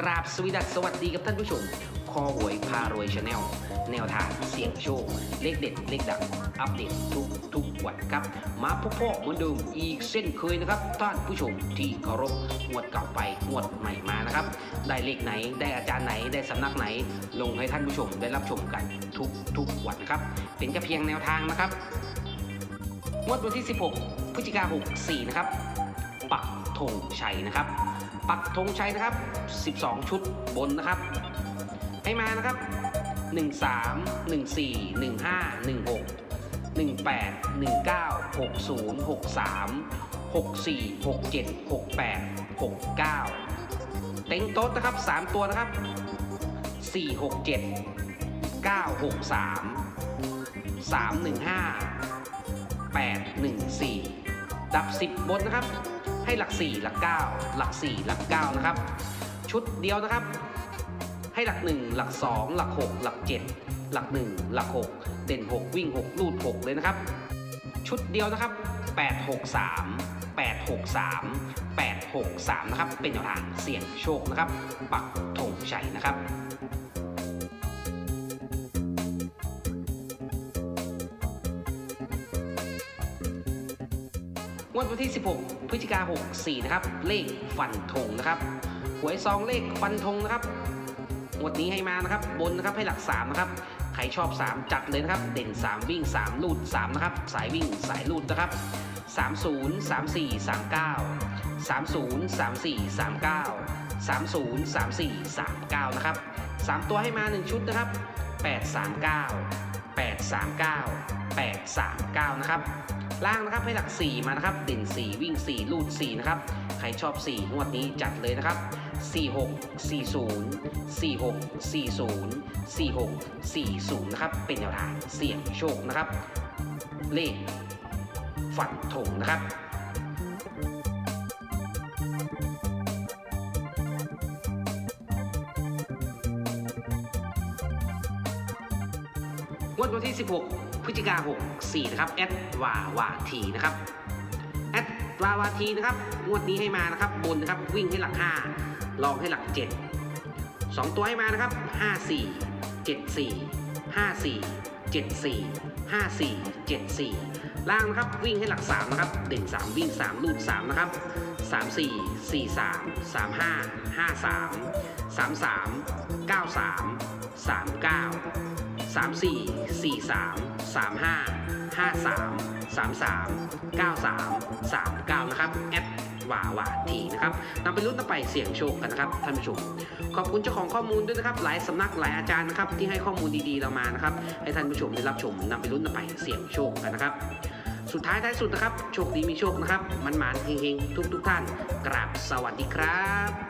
กราบสวีดัสสวัสดีกับท่านผู้ชม คอหวยพารวยชาแนล แนวทางเสียงโชค เลขเด็ด เลขดัง อัปเดตทุกทุกวันครับ มาพบพ่อเหมือนเดิมอีกเส้นเคยนะครับ ท่านผู้ชมที่เคารพงวดเก่าไปงวดใหม่มานะครับ ได้เลขไหน ได้อาจารย์ไหน ได้สำนักไหน ลงให้ท่านผู้ชมได้รับชมกันทุกทุกวันครับ เป็นแค่เพียงแนวทางนะครับงวดวันที่ 16 พฤศจิกายน64 นะครับ ปักธงชัยนะครับ ปักธงชัยนะครับ 12 ชุดบนนะครับ ให้มานะครับ 13 14 15 16 18 19 60 63 64 67 68 69 เต็งโต๊ดนะครับ 3 ตัวนะครับ 467 963 315 814 ดับ 10 บนนะครับ ให้หลัก 4 หลัก 9 หลัก 4 หลัก 9 นะครับ ชุดเดียวนะครับ ให้หลัก 1 หลัก 2 หลัก 6 หลัก 7 หลัก 1 หลัก 6 เด่น 6 วิ่ง 6 ลูด 6 เลยนะครับ ชุดเดียวนะครับ 863 863 863 นะครับ เป็นแนวทางเสี่ยงโชคนะครับ ปักธงชัยนะครับ งวดวันที่ 16 พฤศจิกา64 นะครับ เลขฟันธงนะครับ หวยซองเลขฟันธงนะครับงวดนี้ให้มานะครับ บนนะครับให้หลัก 3 นะครับ ใครชอบ 3 จัดเลยนะครับ เด่น 3 วิ่ง 3 ลูด 3 นะครับ สายวิ่งสายลูดนะครับ 30 34 39 30 34 39 30 34 39 นะครับ 3 ตัวให้มา 1 ชุดนะครับ 839 839 839 นะครับ ล่างนะครับให้หลัก 4 มานะครับเด่น 4 วิ่ง 4 ลูด 4 นะครับ ใครชอบ 4 งวดนี้จัดเลยนะครับ 46 40 46 40 46 40 นะครับ เป็นแนวทางเสี่ยงโชคนะครับ เลขฝันถงนะครับงวดวันที่ 16 พฤศจิกา64 นะครับแอดวาวาทีนะครับแอดวาวาทีนะครับงวดนี้ให้มานะครับบนนะครับวิ่งให้หลัก 5 ลองให้หลัก 7 2 ตัวให้มานะครับ 54 74 54 74 54 74 ล่างนะครับวิ่งให้หลัก 3 นะครับเด่น 3 วิ่ง 3 ลูด 3 นะครับ 34 43 35 53 33 93 39 3 4 4 3 3 5 5 3 3 3 9 3 3 9 นะครับแอดว่าว่าทีนะครับนำไปรุ่นต่อไปเสี่ยงโชคกันนะครับท่านผู้ชม ขอบคุณเจ้าของข้อมูลด้วยนะครับ หลายสำนักหลายอาจารย์นะครับ ที่ให้ข้อมูลดีๆเรามานะครับ ให้ท่านผู้ชมได้รับชมนำไปรุ่นต่อไปเสี่ยงโชคกันนะครับ สุดท้ายท้ายสุดนะครับ โชคดีมีโชคนะครับ มันหมานเฮงๆทุกๆท่าน กราบสวัสดีครับ